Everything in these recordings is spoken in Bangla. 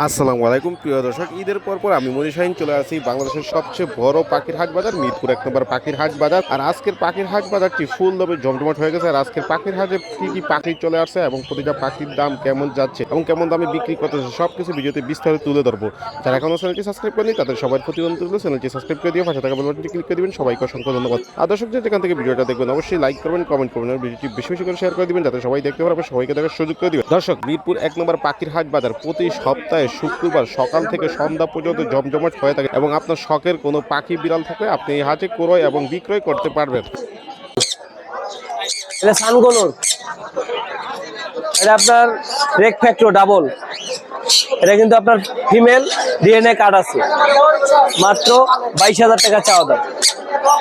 আসসালামু আলাইকুম, প্রিয় দর্শক। ঈদের পর পর আমি মনি শাহিন চলে আসি বাংলাদেশের সবচেয়ে বড় পাখির হাট বাজার, মিরপুর এক নম্বর পাখির হাট বাজার। আর আজকের পাখির হাট বাজারটি ফুল দমে জমজমাট হয়ে গেছে। আর আজকের পাখির হাটে কি কি পাখি চলে আসছে এবং প্রতিটা পাখির দাম কেমন যাচ্ছে এবং কেমন দামে বিক্রি করতেছে সব কিছু ভিডিওতে বিস্তারিত তুলে ধরবো। যারা এখনও চ্যানেলটি সাবস্ক্রাইব করেনি তাদের সবাই প্রতিবন্ধ তুলে চ্যানেলটি সাবস্ক্রাইব করে দিয়ে পাশে থাকা বেল বাটনটি ক্লিক করে দিবেন। সবাইকে অসংখ্য ধন্যবাদ। আর দর্শক, যে যেখান থেকে ভিডিওটা দেখবেন, অবশ্যই লাইক করবেন, কমেন্ট করবেন আর ভিডিওটি বেশি বেশি করে শেয়ার করে দিবেন, যাতে সবাই দেখতে পারবে সবাইকে দেখার সুযোগ করে দিবেন দর্শক, মিরপুর এক নম্বর পাখির হাট বাজার প্রতি সপ্তাহে শুক্রবার সকাল থেকে সন্ধ্যা পর্যন্ত জমজমাট হয়ে থাকে এবং আপনার শখের কোনো পাখি বিড়াল থাকলে আপনি এই হাটে ক্রয় এবং বিক্রয় করতে পারবেন। এটা সানকোনোর এটা আপনার রেক ফ্যাক্টর ডাবল। এটা কিন্তু আপনার ফিমেল ডিএনএ কার্ড আছে। মাত্র বাইশ হাজার টাকা চাওয়া দাম।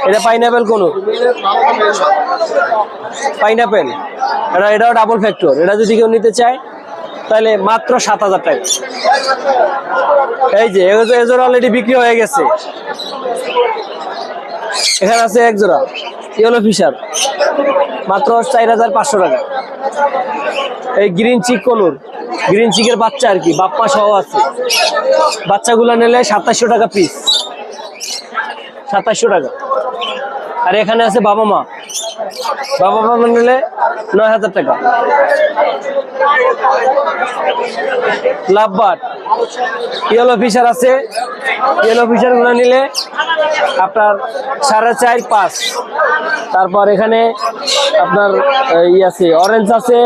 এটা পাইনাপেল কোন পাইনাপেল। এটা, এটাও ডাবল ফ্যাক্টর। এটা যদি কেউ নিতে চায় তাহলে মাত্র সাত হাজার টাকা। এই যে এজোর অলরেডি বিক্রি হয়ে গেছে। এখানে আছে এক জোড়া ইয়েলো ফিশার মাত্র চার হাজার পাঁচশো টাকা। এই গ্রিন চিক কলুর গ্রিন চিকের বাচ্চা আর কি, বাপ্পা সহ আছে। বাচ্চাগুলো নিলে সাতাশশো টাকা পিস সাতাশশো টাকা। আর এখানে আছে বাবা মা। বাবা মা নিলে নয় হাজার টাকা। লাভবাট। ইয়েলো ফিশার আছে। ইয়েলো ফিশারগুলো নিলে আপনার সাড়ে চার, পাঁচ। তারপর এখানে আপনার ই আছে অরেঞ্জ আছে।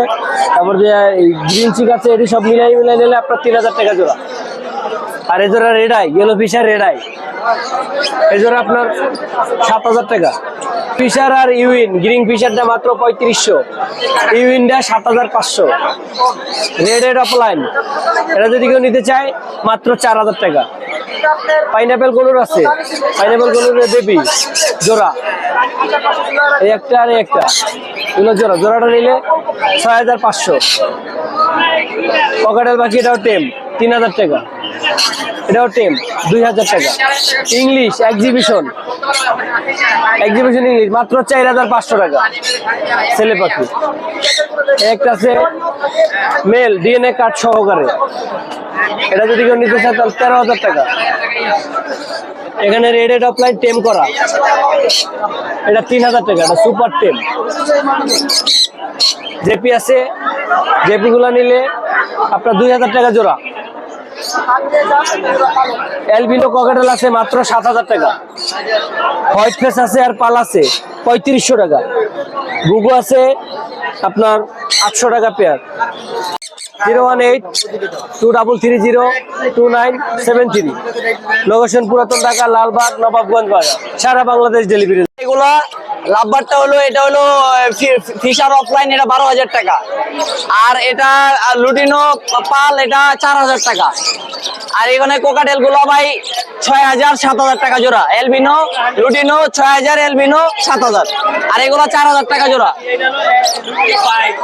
তারপর যে গ্রিন চিক আছে, এটি সব মিলাই মিলাই নিলে আপনার তিন হাজার টাকা জোড়া। আর এ জোড়া red eye yellow fisher red eye এই জোড়া আপনার সাত হাজার টাকা। ফিশার আর ইউইন গ্রিন ফিশারটা মাত্র পঁয়ত্রিশশো। ইউইনটা সাত হাজার পাঁচশো। রেড রেড অফলাইন এটা যদি কেউ নিতে চায়, মাত্র চার হাজার টাকা। পাইনাপেল কলুর আছে। পাইনাপেল কলুরের দেবী জোড়া। এই একটা আর একটা। এগুলো জোড়া। জোড়াটা নিলে ছয় হাজার পাঁচশো। পকেটের বাকি এটাও টেম তিন হাজার টাকা। এটাও টেম, দুই হাজার টাকা। ইংলিশ এক্সিবিশন এক্সিবিশন ইংলিশ মাত্র চার হাজার পাঁচশো টাকা। ছেলে পাখি। একটা আছে মেল ডিএনএ কার্ড সহকারে। এটা যদি কেউ নিতে চায় তাহলে তেরো হাজার টাকা। এখানে রেড এড অফলাইন টেম করা। এটা তিন হাজার টাকা, এটা সুপার টেম। জেপি আছে। জেপি গুলা নিলে আপনার দুই হাজার টাকা জোড়া। এলবিনো ককেটেল আছে মাত্র সাত হাজার টাকা। হোয়াইট ফেস আছে আর পাল আছে পঁয়ত্রিশশো টাকা। গুগু আছে আপনার আটশো টাকা pair. Zero one eight two double three zero two nine seven three. Location পুরাতন ঢাকা, লালবাগ, নবাবগঞ্জ বাজার। সারা বাংলাদেশ ডেলিভারি এগুলো লাভবারটা হলো, এটা হলো ফিশার অফলাইন এটা বারো হাজার টাকা। আর এটা লুটিনো পাল এটা চার হাজার টাকা। আর এখানে কোকাটেলগুলো ভাই ছয় হাজার সাত হাজার টাকা জোড়া। এলবিনো লুটিনো ছয় হাজার, এলবিনো, সাত হাজার। আর এগুলো চার হাজার টাকা জোড়া।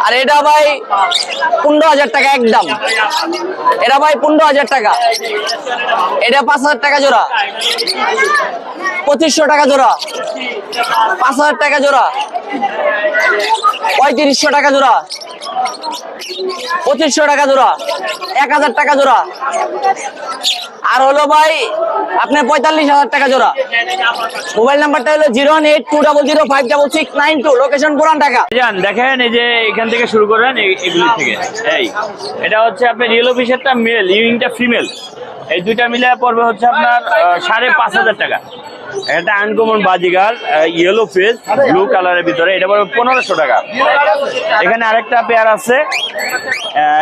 আর এটা ভাই, পনেরো হাজার টাকা একদম। এটা ভাই পনেরো হাজার টাকা। এটা পাঁচ হাজার টাকা জোড়া। পঁচিশশো টাকা জোড়া। পাঁচ হাজার টাকা জোড়া। পঁয়ত্রিশশো টাকা জোড়া। পঁচিশশো টাকা জোড়া। এক হাজার টাকা জোড়া। আর হলো ভাই আপনার পঁয়তাল্লিশ হাজার টাকা জোড়া। মোবাইল নাম্বারটা হলো zero one eight two double zero five double six nine two, location পুরান ঢাকা। যান, দেখেন এই যে এখান থেকে শুরু করেন এগুলি থেকে। এই, এটা হচ্ছে আপনার ইয়েলো অফিসারটা মেল ইউইংটা ফিমেল এই দুইটা মিলে পড়বে হচ্ছে আপনার সাড়ে পাঁচ হাজার টাকা। এটা uncommon Baazigar yellow face blue কালারের ভিতরে। এটা পড়বে পনেরোশো টাকা। এখানে আরেকটা পেয়ার আছে।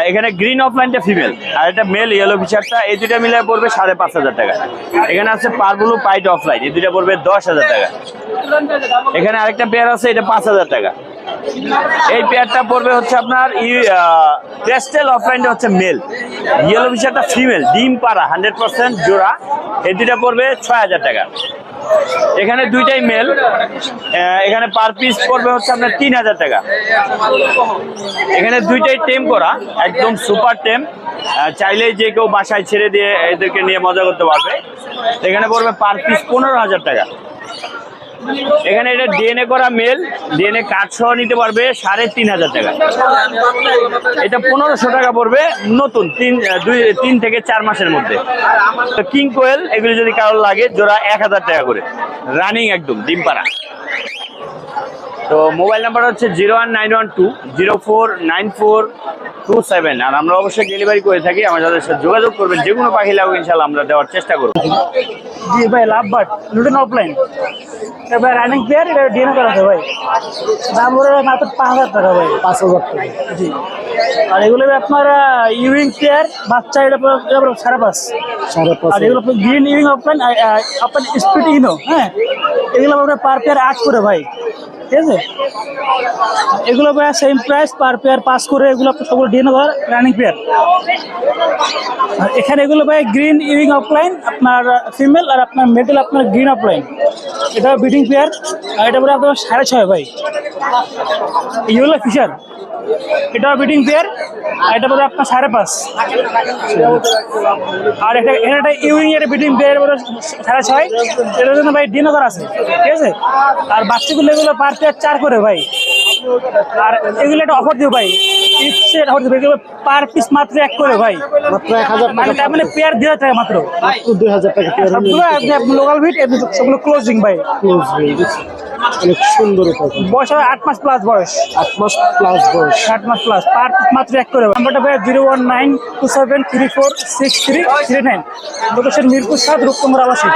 এখানে গ্রিন অফলাইনটা ফিমেল আর এটা মেল ইয়েলো ফিশারটা এই দুইটা মিলে পড়বে সাড়ে পাঁচ হাজার টাকা। এখানে আছে পারবুলু পাইট অফলাইন এই দুইটা পড়বে দশ হাজার টাকা। এখানে আরেকটা পেয়ার আছে, এটা পাঁচ হাজার টাকা। এই পেয়ারটা পড়বে হচ্ছে আপনার ক্রেস্টেল অফলাইনটা হচ্ছে মেল ইয়েলো ফিশারটা ফিমেল ডিম পাড়া হান্ড্রেড পার্সেন্ট জোড়া। এই দুইটা পড়বে ছয় হাজার টাকা। এখানে দুইটাই মেল এখানে পার পিস পড়বে হচ্ছে আপনার তিন হাজার টাকা। এখানে দুইটাই টেম করা, একদম সুপার টেম চাইলেই যে কেউ বাসায় ছেড়ে দিয়ে এদেরকে নিয়ে মজা করতে পারবে। এখানে পড়বে পার পিস পনেরো হাজার টাকা। এখানে এটা ডিএনএ করা মেল ডিএনএ কার্ড সহ নিতে পারবে সাড়ে তিন হাজার টাকা। এটা পনেরোশো টাকা পড়বে নতুন, তিন দুই, তিন থেকে চার মাসের মধ্যে। কিং কোয়েল, এগুলো যদি কারোর লাগে, জোড়া এক হাজার টাকা করে। রানিং একদম ডিম পাড়া তো মোবাইল নাম্বার হচ্ছে zero one nine one two, zero four nine four two seven. আর আমরা অবশ্যই ডেলিভারি করে থাকি। আমাদের সাথে যোগাযোগ করবেন যে কোনো পাখি লাগবে ইনশাল্লাহ আমরা দেওয়ার চেষ্টা করব। জি ভাই লাভ বাট লুটেন অফলাইন ভাই রানিং প্লেয়ার এটা ডিএনএ করা আছে ভাই। দাম ওরা মাত্র পাঁচ হাজার টাকা ভাই। পাঁচ হাজার টাকা। জি। আর এগুলো আপনার ইউইং প্লেয়ার বাচ্চা এটা সাড়ে পাঁচ সাড়ে পাঁচ আর এগুলো গ্রিন ইউইং অফলাইন আপনার স্পিড ইনো হ্যাঁ? এগুলো আপনার পার পেয়ার আট করে ভাই। ঠিক আছে? এগুলো ভাই same price per pair pass করে এগুলো সবগুলো ডিএনএ রানিং প্লেয়ার আর এখানে এগুলো ভাই গ্রিন ইউইং অফলাইন আপনার ফিমেল আর আপনার মেটেল আপনার গ্রিন অফলাইন এটা বিডিং পেয়ার আর এটা পরে আপনার সাড়ে ছয় ভাই। ইউলো ফিশার এটা বিডিং পেয়ার আর এটা পরে আপনার সাড়ে পাঁচ। আর এটা একটা ইউইং এর বিডিং পেয়ার পরে সাড়ে ছয়। এটার জন্য ভাই ডিনো করা আছে, ঠিক আছে? আর বাচ্চাগুলো এগুলো পার পেয়ার চার করে ভাই। আর এগুলো একটা অফার দিও ভাই। ইচ্ছে পার পিস মাত্র এক করে ভাই। মাত্র এক হাজার মানে তার মানে পেয়ার দুই হাজার টাকা মাত্র। দুই হাজার টাকা পেয়ার সবগুলো লোকাল ভিট সবগুলো ক্লোজিং ভাই। ক্লোজ অনেক সুন্দর বয়স আট মাস প্লাস বয়স। আট মাস প্লাস বয়স। আট মাস প্লাস পার মাত্র এক করে। নাম্বারটা ভাই zero one nine two seven three four six three three nine location Mirpur সাত রূপকুমার আবাসিক।